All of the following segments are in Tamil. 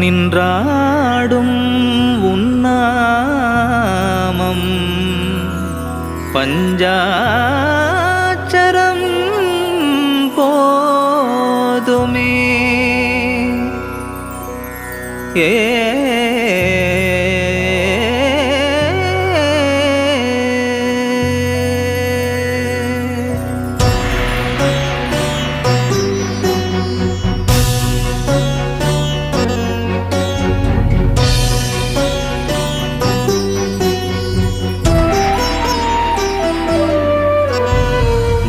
நின்றாடும் உன்னாமம். பஞ்சாச்சரம் போதுமே. ஏ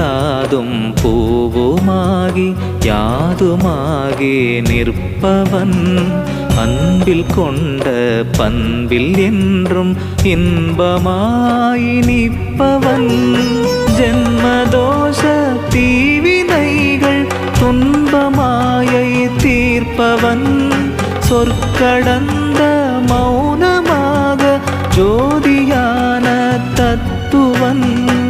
தாதும் பூவுமாகி யாதுமாகி நிற்பவன். அன்பில் கொண்ட பண்பில் என்றும் இன்பமாய் நிற்பவன். ஜென்மதோஷ தீவினைகள் துன்பமாயை தீர்ப்பவன். சொற்கடந்த மௌனமாக ஜோதியான தத்துவன்.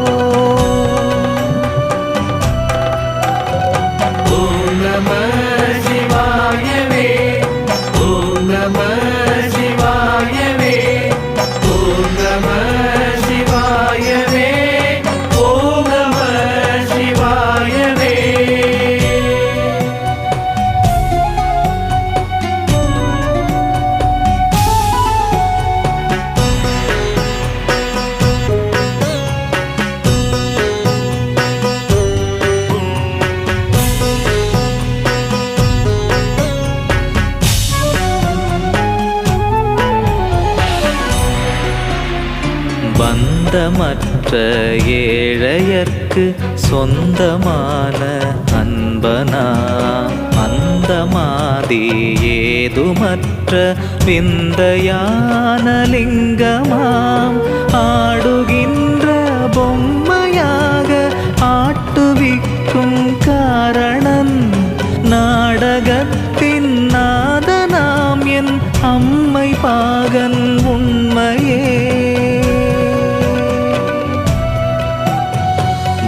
சொந்தமற்ற ஏழையர்க்கு சொந்தமான அன்பனா? அந்த மாதி ஏதுமற்ற விந்தையான லிங்கமாம். ஆடுகின்ற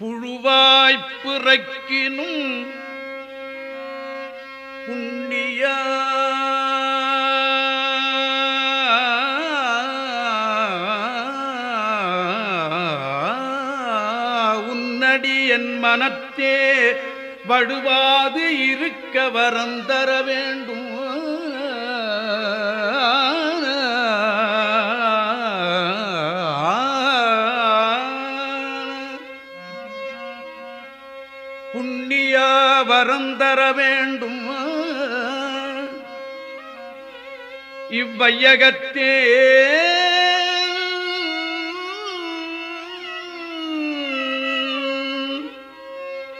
புழுவாய்ப்பிறக்கினும் புண்ணிய. உன்னடி என் மனத்தே வடுவாது இருக்க வரந்தர வேண்டும். வரம் தர வேண்டும். இவ்வையகத்தே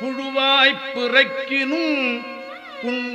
புழுவாய்ப்பிறக்கினும் புண்